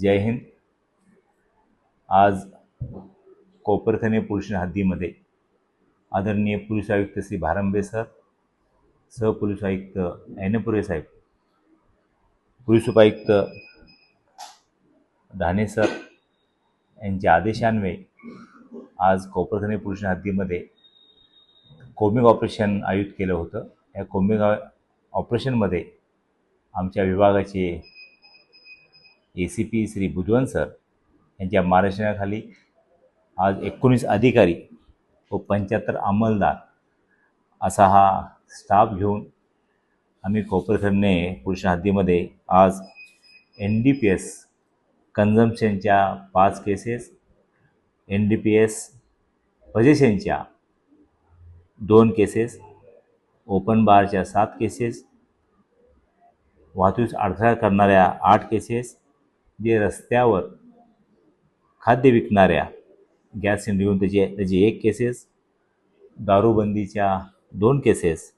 जय हिंद. आज कोपरखने पोलीस हद्दीमध्ये आदरणीय पोलीस आयुक्त श्री भारंबे सर सहपोलीस आयुक्त ऐनपुरे साहेब पोलीस उपायुक्त धाणे सर यांच्या आदेशान्वये आज कोपरखने पोलीस हद्दीमध्ये कोमिंग ऑपरेशन आयोजित केलं होतं. या कोमिंग ऑपरेशनमध्ये आमच्या विभागाचे A C P Shri Bhujwan sir यांच्या मार्गदर्शनाखाली आज एकोणीस अधिकारी व पंच्याहत्तर अंमलदार असा हा स्टाफ घेऊन आम्ही कोपरखंडने पुरुष हद्दीमध्ये आज एन डी पी एस कन्झम्पशनच्या पाच cases N D P S पजेशनच्या दोन केसेस ओपन बारच्या सात केसेस वाहतूक अडथळा करणाऱ्या आठ केसेस जे रस्त्यावर खाद्य विकणाऱ्या गॅस सिलेंडर घेऊन त्याची त्याची एक केसेस दारूबंदीच्या दोन केसेस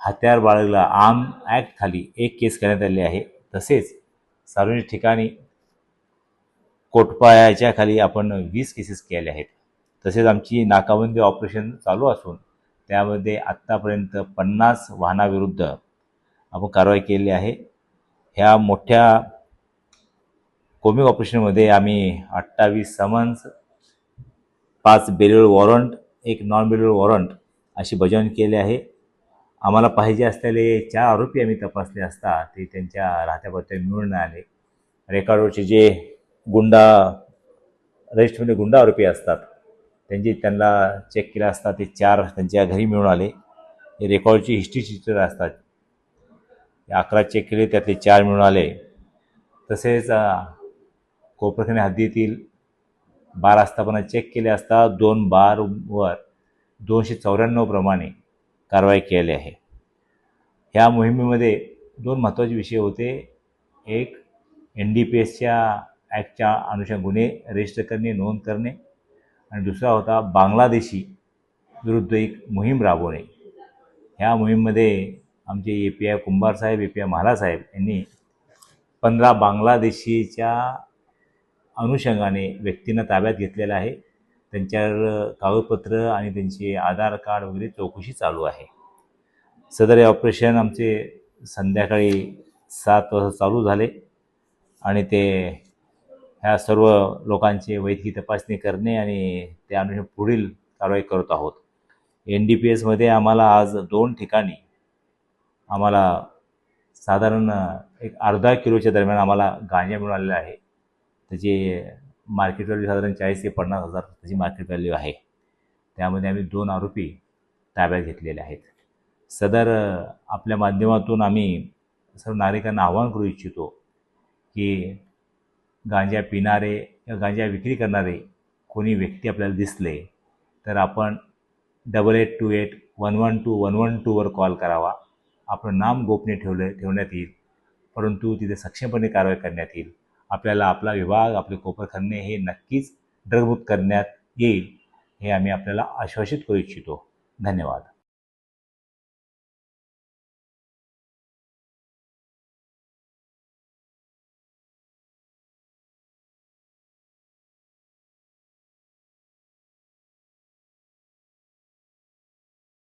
हत्यार बाळगला आम ॲक्ट खाली एक केस करण्यात आली आहे. तसेच सार्वजनिक ठिकाणी कोटपायाच्या खाली आपण वीस केसेस केले आहेत. तसेच आमची नाकाबंदी ऑपरेशन चालू असून त्यामध्ये आत्तापर्यंत पन्नास वाहनाविरुद्ध आपण कारवाई केली आहे. ह्या मोठ्या कोमिक ऑपरेशनमध्ये आम्ही अठ्ठावीस समन्स पाच बेल्युअर वॉरंट एक नॉन बेल्युअर वॉरंट अशी बजावणी केली आहे. आम्हाला पाहिजे असलेले चार आरोपी आम्ही तपासले असता ते त्यांच्या राहत्या पत्त्या मिळून नाही आले. रेकॉर्डवरचे जे गुंडा रजिस्टरमध्ये गुंडा आरोपी असतात त्यांची त्यांना चेक केला असता ते चार त्यांच्या घरी मिळून आले. हे रेकॉर्डची हिस्ट्री चित्र असतात. अकरा चेक केले त्यातले चार मिळून आले. तसेच कोपरखणे हद्दीतील बार आस्थापना चेक केले असता दोन बारवर दोनशे चौऱ्याण्णव प्रमाणे कारवाई केली आहे. ह्या मोहिमेमध्ये दोन महत्त्वाचे विषय होते. एक एन डी पी एसच्या ॲक्टच्या अनुषंग गुन्हे रजिस्टर करणे नोंद करणे. आणि दुसरा होता बांगलादेशी विरुद्ध एक मोहीम राबवणे. ह्या मोहीममध्ये आमचे ए पी आय कुंभार साहेब ए पी आय महाला साहेब यांनी पंधरा बांगलादेशीच्या अनुषंगाने व्यक्तींना ताब्यात घेतलेलं आहे. त्यांच्यावर कागदपत्र आणि त्यांचे आधार कार्ड वगैरे चौकशी चालू आहे. सदर हे ऑपरेशन आमचे संध्याकाळी सात वाजता चालू झाले आणि ते ह्या सर्व लोकांचे वैद्यकीय तपासणी करणे आणि त्या अनुषंग पुढील कारवाई करत आहोत. एन डी पी एसमध्ये आम्हाला आज दोन ठिकाणी आम्हाला साधारण एक अर्धा किलोच्या दरम्यान आम्हाला गांजा मिळालेला आहे. त्याचे मार्केट व्हॅल्यू साधारण चाळीस ते पन्नास हजार त्याची मार्केट व्हॅल्यू आहे. त्यामध्ये आम्ही दोन आरोपी ताब्यात घेतलेले आहेत. सदर आपल्या माध्यमातून आम्ही सर्व नागरिकांना आवाहन करू इच्छितो की गांजा पिणारे किंवा गांजा विक्री करणारे कोणी व्यक्ती आपल्याला दिसले तर आपण double eight two eight one one two one one टूवर call करावा. आपलं नाम गोपनीय ठेवले ठेवण्यात येईल. परंतु तिथे सक्षमपणे कारवाई करण्यात येईल. आपल्याला आपला विभाग आपले कोपरखन्ने हे नक्कीच ड्रगमुक्त करण्यात येईल हे आम्ही आपल्याला आश्वासित करू इच्छितो. धन्यवाद.